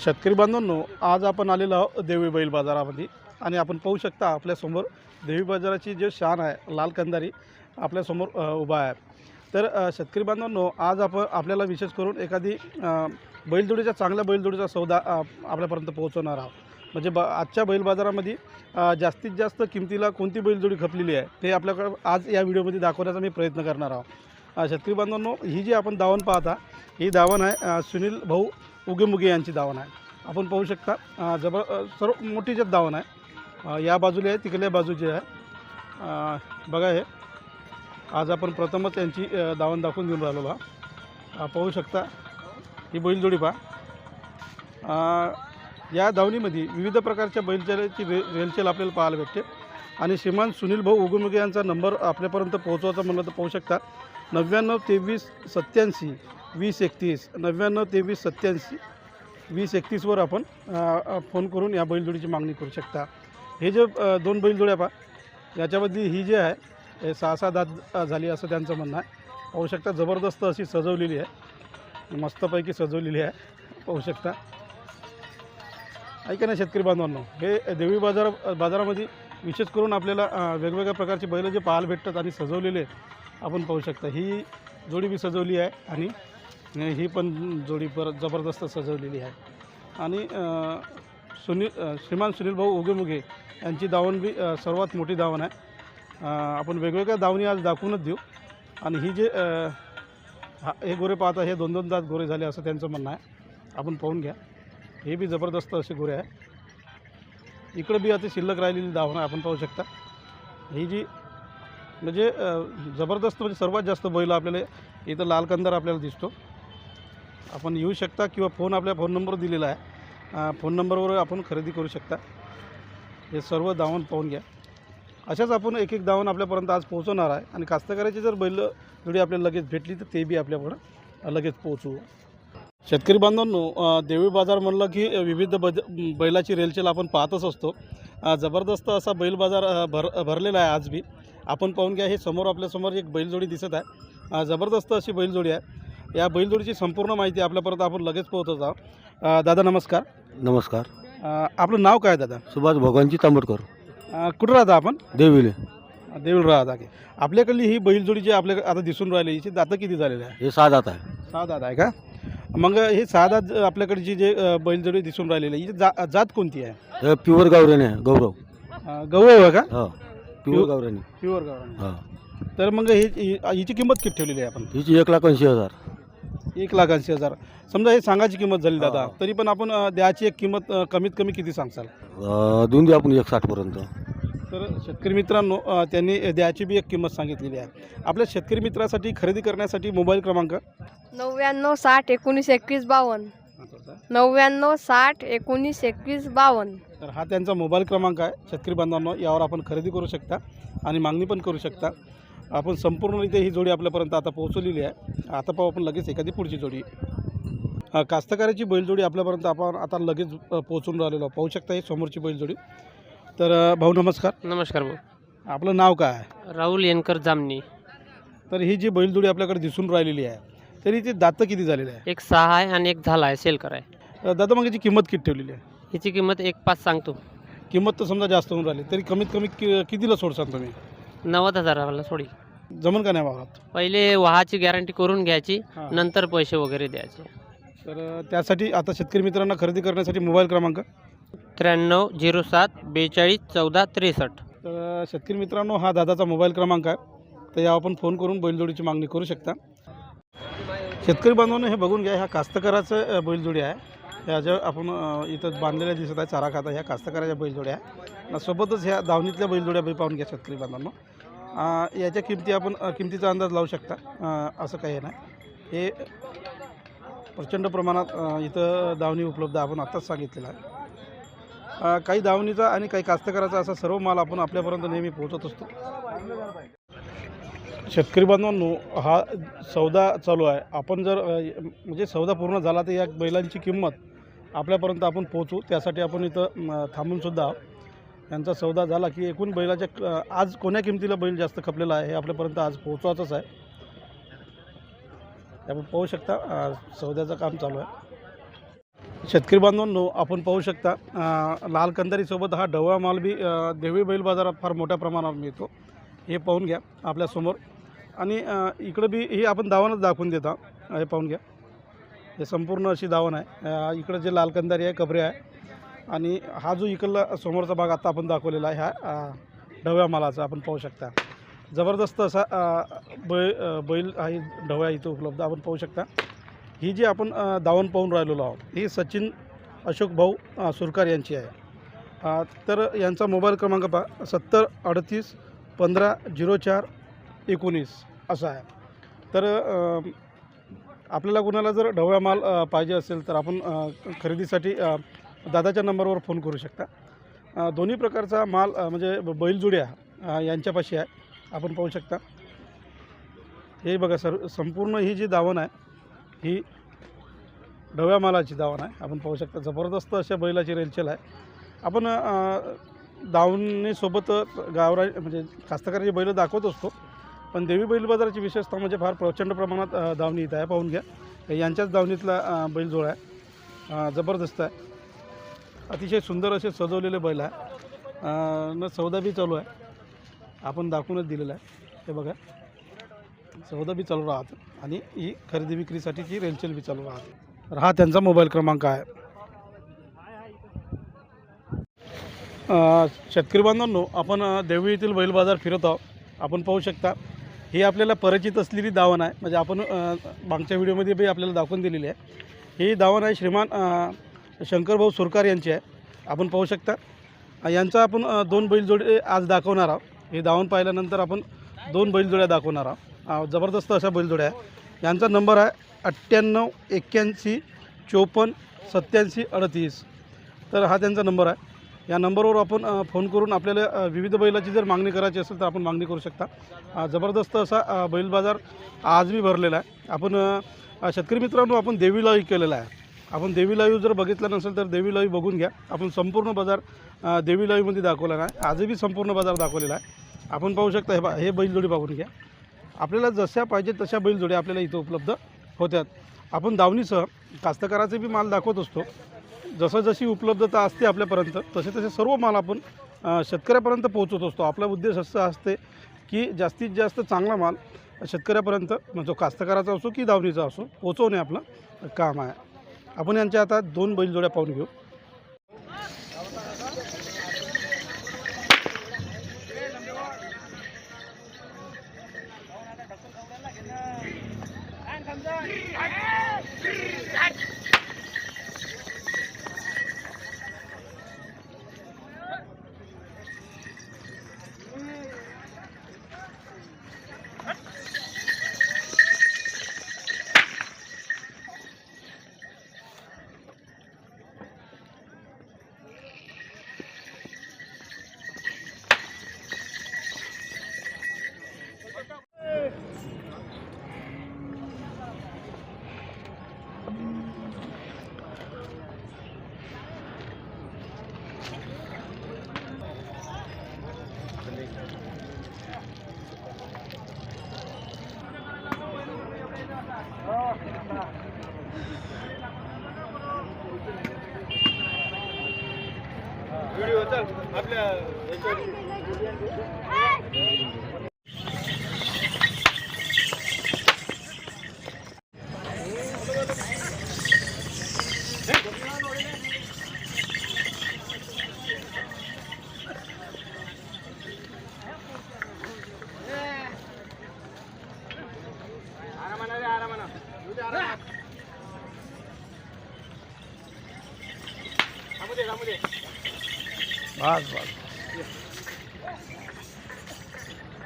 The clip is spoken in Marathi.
शेतकरी बांधवांनो आज आपण आलेलो आहोत देवी बैल बाजारामध्ये आणि आपण पाहू शकता आपल्यासमोर देवी बाजाराची जे शान आहे लाल कंदारी आपल्यासमोर उभा आहे. तर शेतकरी बांधवांनो आज आपण आपल्याला विशेष करून एखादी बैलजोडीचा चांगल्या बैलजोडीचा सौदा आपल्यापर्यंत पोहोचवणार आहोत. म्हणजे ब आजच्या बैल बाजारामध्ये जास्तीत जास्त किमतीला कोणती बैलजोडी खपलेली आहे ते आपल्याकडं आज या व्हिडिओमध्ये दाखवण्याचा मी प्रयत्न करणार आहोत. शेतकरी बांधवांनो ही जी आपण दावण पाहता ही दावण आहे सुनील भाऊ उगेमुगे यांची दावण आहे. आपण पाहू शकता जबर सर्व मोठी जे दावण आहे. या बाजूला आहे तिकडल्या बाजूची आहे बघा हे. आज आपण प्रथमच यांची दावण दाखवून देऊन राहिलो बा. पाहू शकता ही बैलजोडी पहा. या धावणीमध्ये विविध प्रकारच्या बैलचाल्याची रे रेलचेल आपल्याला पाहायला भेटते. आणि श्रीमान सुनील भाऊ उगेमुगे यांचा नंबर आपल्यापर्यंत पोहोचवायचा म्हणलं तर पाहू शकता. नव्याण्णव तेवीस सत्याऐंशी वीस एकतीस नव्याण्णव तेवीस सत्याऐंशी वीस एकतीसवर आपण फोन करून या बैलजोडीची मागणी करू शकता. हे जे दोन बैलजोड्या पहा याच्यामधली ही जी आहे हे सहा सहा दात झाली असं त्यांचं म्हणणं आहे. पाहू शकता जबरदस्त अशी सजवलेली आहे. मस्तपैकी सजवलेली आहे. पाहू शकता. ऐका ना शेतकरी बांधवांनो हे देवी बाजार बाजारामध्ये विशेष करून आपल्याला वेगवेगळ्या प्रकारचे बैलं जे पाहायला भेटतात आणि सजवलेले आपण पाहू शकता. ही जोडी बी सजवली आहे आणि ही पण जोडी पर जबरदस्त सजवलेली आहे. आणि सुनील श्रीमान सुनील भाऊ उगेमुगे यांची दावण बी सर्वात मोठी दावण आहे. आपण वेगवेगळ्या दावणी आज दाखवूनच देऊ. आणि ही जे हा हे गोरे पाहता हे दोन दोन दात गोरे झाले असं त्यांचं म्हणणं आहे. आपण पाहून घ्या. हे बी जबरदस्त असे गोरे आहे. इकडं बी आता शिल्लक राहिलेली दावण आपण पाहू शकता. ही जी म्हणजे जबरदस्त म्हणजे सर्वात जास्त बैल आपल्याला इथं लाल कंदार आपल्याला दिसतो. आपण येऊ शकता किंवा फोन आपल्या फोन नंबर दिलेला आहे. फोन नंबरवर आपण खरेदी करू शकता. हे सर्व दावण पाहून घ्या. अशाच आपण एक एक दावण आपल्यापर्यंत आज पोहोचवणार आहे. आणि कास्तकाराची जर बैल जोडी आपल्याला लगेच भेटली तर ते बी आपल्याकडं लगेच पोहोचू शेतकरी बांधवांनो देवी बाजार म्हणलं की विविध बज बैलाची रेलचेल आपण पाहतच असतो. जबरदस्त असा बैल बाजार भर भरलेला आहे आज बी. आपण पाहून घ्या हे समोर आपल्यासमोर एक बैलजोडी दिसत आहे. जबरदस्त अशी बैलजोडी आहे. या बैलजोडीची संपूर्ण माहिती आपल्यापर्यंत आपण लगेच पोहोचत आहोत. दादा नमस्कार. नमस्कार. आपलं नाव काय दादा? सुभाष भगवानची तांबडकर. कुठं राहता आपण? देविले देऊळ राहता की आपल्याकडली ही बैलजोडी जी आपल्या आता दिसून राहिली हिची दातं किती झालेली आहे हे सहा दात आहे. सहा दात आहे का? मग हे सहा दात आपल्याकडची जे अ, बैलजोडी दिसून राहिलेली आहे जा जात कोणती आहे? हे प्युअर गावराने आहे गौरव. अ, गवळ आहे का? हो प्युअर गावराने. प्युअर गावरान. हो. तर मग ही ही- हिची किंमत किती ठेवलेली आहे आपण? हिची एक लाख ऐंशी हजार. एक लाख ऐंशी हजार. समजा हे सांगायची किंमत झाली दादा हा. तरी पण आपण अ, द्यायची एक किंमत अ, कमीत कमी किती सांगसाल? अं, देऊन देऊ आपण एक साठपर्यंत तर शेतकरी मित्रांनो अ, त्यांनी द्यायची बी एक किंमत सांगितलेली आहे. आपल्या शेतकरी मित्रासाठी खरेदी करण्यासाठी मोबाईल क्रमांक? नव्याण्णव साठ एकोणीस एकवीस बावन्न. नव्याण्णव साठ एकोणीस एकवीस बावन्न. तर हा त्यांचा मोबाईल क्रमांक आहे. शेतकरी बांधवांनो यावर आपण खरेदी करू शकता आणि मागणी पण करू शकता. आपण संपूर्णरित्या ही जोडी आपल्यापर्यंत आता पोहोचवलेली आहे. आता पाहू आपण लगेच एखादी पुढची जोडी. अ, कास्तकाराची बैलजोडी आपल्यापर्यंत आपण आता लगेच अ, पोहोचून राहिलेलो आहोत. पाहू शकता ही समोरची बैलजोडी तर अ, भाऊ नमस्कार. नमस्कार भाऊ. आपलं नाव काय आहे? राहुल येनकर जामनी तर ही जी बैलजोडी आपल्याकडे दिसून राहिलेली आहे तरी ती दातं किती झालेली आहे? एक सहा आहे आणि एक झाला आहे सेल कराय. अ, दादा मग याची किंमत किती ठेवलेली आहे? हिची किंमत एक पाच सांगतो. किंमत तर समजा जास्त होऊन राहिली तरी कमीत कमी कि कितीला सोडसान तुम्ही? नव्वद हजाराला सोडी. जमन का नाही वावरात पहिले वाहाची गॅरंटी करून घ्यायची हां. नंतर पैसे वगैरे द्यायचे. तर अ, त्यासाठी आता शेतकरी मित्रांना खरेदी करण्यासाठी मोबाईल क्रमांक? त्र्याण्णव झिरो सात बेचाळीस चौदा त्रेसष्ट. तर शेतकरी मित्रांनो हा दादाचा मोबाईल क्रमांक आहे. तर या आपण फोन करून बैलजोडीची मागणी करू शकता. शेतकरी बांधवांनो हे बघून घ्या ह्या कास्तकाराचं बैलजोडी आहे. ह्या ज्या आपण इथं बांधलेल्या दिसत आहे चारा खाता ह्या कास्तकाराच्या बैलजोड्या आहे सोबतच ह्या दावणीतल्या बैलजोड्या बी पाहून घ्या शेतकरी बांधवांनो. याच्या किमती आपण किमतीचा अंदाज लावू शकता. असं काही नाही. हे प्रचंड प्रमाणात इथं दावणी उपलब्ध आपण आत्ताच सांगितलेलं आहे. काही दावणीचा आणि काही कास्तकाराचा असा सर्व माल आपण आपल्यापर्यंत नेहमी पोहोचत असतो. शेतकरी बांधवांनो हा सौदा चालू आहे. आपण जर म्हणजे सौदा पूर्ण झाला तर या बैलांची किंमत आपल्यापर्यंत आपण पोहोचू. त्यासाठी आपण इथं थांबूनसुद्धा यांचा सौदा झाला की एकूण बैलाच्या क- आज कोण्या किमतीला बैल जास्त खपलेला आहे हे आपल्यापर्यंत आज पोहोचवायचंच आहे. आपण पाहू शकता सौद्याचं काम चालू आहे. शेतकरी बांधवांनो आपण पाहू शकता लाल कंदारीसोबत हा ढवळा माल बी देवी बैल बाजारात फार मोठ्या प्रमाणावर मिळतो. हे पाहून घ्या आपल्यासमोर आणि इकडं बी हे आपण दावणच दाखवून देता. हे पाहून घ्या. हे संपूर्ण अशी दावण आहे. इकडं जे लाल कंदारी आहे कबरे आहे. आणि हा जो इकडला समोरचा भाग आता आपण दाखवलेला आहे ह्या ढव्या मालाचा आपण पाहू शकता. जबरदस्त असा बै बैल आहे ढव्या इथं उपलब्ध आपण पाहू शकता. ही जी आपण दावण पाहून राहिलेलो आहोत ही सचिन अशोक भाऊ सुरकार यांची आहे. तर यांचा मोबाईल क्रमांक पहा सत्तर अडतीस पंधरा झिरो चार एकोणीस असं आहे. तर आपल्याला कुणाला जर ढवळा माल पाहिजे असेल तर आपण खरेदीसाठी दादाच्या नंबरवर फोन करू शकता. दोन्ही प्रकारचा माल म्हणजे ब- बैलजोड्या यांच्यापाशी आहे. आपण पाहू शकता. हे बघा सर संपूर्ण ही जी दावण आहे ही ढव्या मालाची दावण आहे. आपण पाहू शकता जबरदस्त अशा बैलाची रेलचेल आहे. आपण दावणीसोबत गावरा म्हणजे कास्तकाराची बैल दाखवत असतो. पण देवी बैल बाजाराची विशेषता म्हणजे फार प्रचंड प्रमाणात धावणी दावणी इथं आहे. पाहून घ्या. यांच्याच दावणीतला बैलजोळा आहे. जबरदस्त आहे. अतिशय सुंदर असे सजवलेले बैल आहे. न सौदा बी चालू आहे. आपण दाखवूनच दिलेलं आहे. हे बघा. सौदा बी चालू राहत आणि ही खरेदी विक्रीसाठीची रेलचेल बी चालू राहते. हा त्यांचा मोबाईल क्रमांक आहे. शेतकरी बांधवांनो आपण देवी येथील बैल बाजार फिरत आहोत. आपण पाहू शकता ही आपल्याला परिचित असलेली दावण आहे. म्हणजे आपण मागच्या व्हिडिओमध्ये बी आपल्याला दाखवून दिलेली आहे. ही दावण आहे श्रीमान शंकरभाऊ सुरकार यांची आहे. आपण पाहू शकता. यांचा आपण दोन बैलजोडे आज दाखवणार आहोत. हे दावण पाहिल्यानंतर आपण दोन बैलजोड्या दाखवणार आहोत. जबरदस्त अशा बैलजोड्या आहे यांचा नंबर आहे अठ्ठ्याण्णव एक्क्याऐंशी चोपन्न सत्याऐंशी अडतीस. तर हा त्यांचा नंबर आहे. या नंबरवर आपण फोन करून आपल्याला विविध बैलाची जर मागणी करायची असेल तर आपण मागणी करू शकता. जबरदस्त असा बैल बाजार आज बी भरलेला आहे. आपण शेतकरी मित्रांनो आपण देवी लाईव्ह केलेला आहे. आपण देवी लाईव्ह जर बघितलं नसेल तर देवी लाईव्ह बघून घ्या. आपण संपूर्ण बाजार देवी लाईव्हमध्ये दाखवला नाही. आजही संपूर्ण बाजार दाखवलेला आहे. आपण पाहू शकता हे बा हे बैलजोडी बघून घ्या. आपल्याला जशा पाहिजे तशा बैलजोड्या आपल्याला इथं उपलब्ध होत्यात. आपण दावणीसह कास्तकाराचे बी माल दाखवत असतो. जसं जशी उपलब्धता असते आपल्यापर्यंत तसे तसे सर्व माल आपण शेतकऱ्यापर्यंत पोहोचवत असतो. आपला उद्देश असा असते की जास्तीत जास्त चांगला माल शेतकऱ्यापर्यंत म्हणजे कास्तकाराचा असो की दावणीचा असो पोचवणे आपलं काम आहे. आपण यांच्या आता दोन बैलजोड्या पाहून घेऊ. व्हिडिओ चल आपल्या Vaza, vaza.